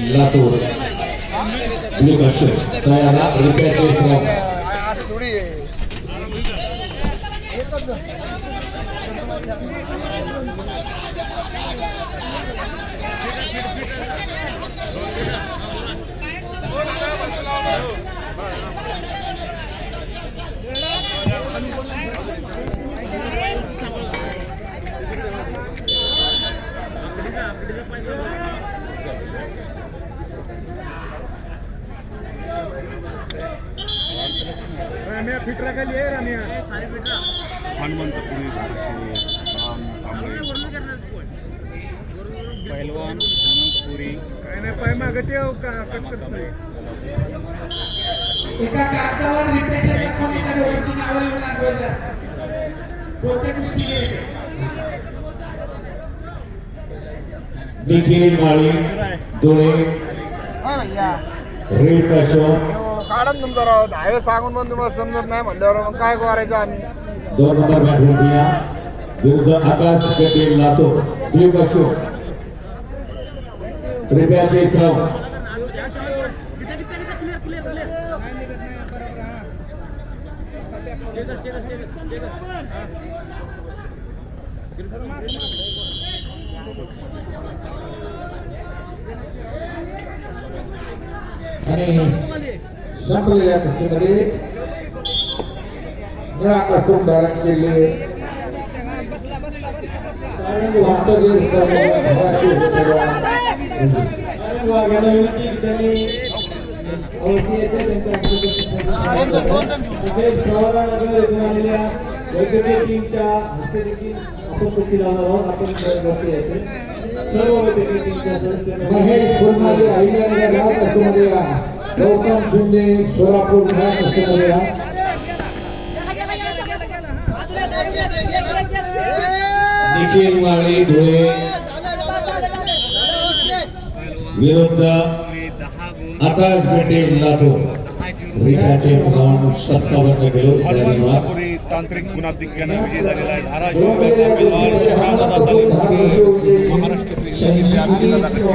Latur. Blue Ashok तयार रिप्याचे श्रम असं थोडी हनुमंतपुरी धाराशिव राम कांबळे. पैलवान हनुमंतपुरी एका कागदावर रिपेच्या दाखवून एका दोघांची नावं लिहून आठवायची असतात कोणत्या कुस्ती गेले निखिल माळी धुळे हा भैया रेड अशोक काढा ना तुमचा राव. दहा वेळेस सांगून पण तुम्हाला समजत नाही म्हणल्यावर मग काय करायचं आम्ही? दोन नंबर मॅटवरती विरुद्ध आकाश कटे लातो ब्ल्यू असो रिप्याचे श्रम आणि संपलेल्या कुस्तीमध्ये निळा कस्टूम धारण केले. टीमच्या हस्ते देखील आपण कुस्ती लावणार आहोत. आपण यायचे सर्व वैद्यकीय टीमच्या सदस्यांना महेश फुलमाली अहिल्यानगर लाल कस्टूमध्ये या. गौतम शिंदे सोलापूर निळ्या कस्टूमध्ये या. निखिल माळी धुळे. विरुद्ध आकाश गटे लातूर. रिकाचे श्रम सत्तावन्न किलो धन्यवाद तांत्रिक गुणाधिक्याने विजय झालेला आहे. Dharashiv a menina da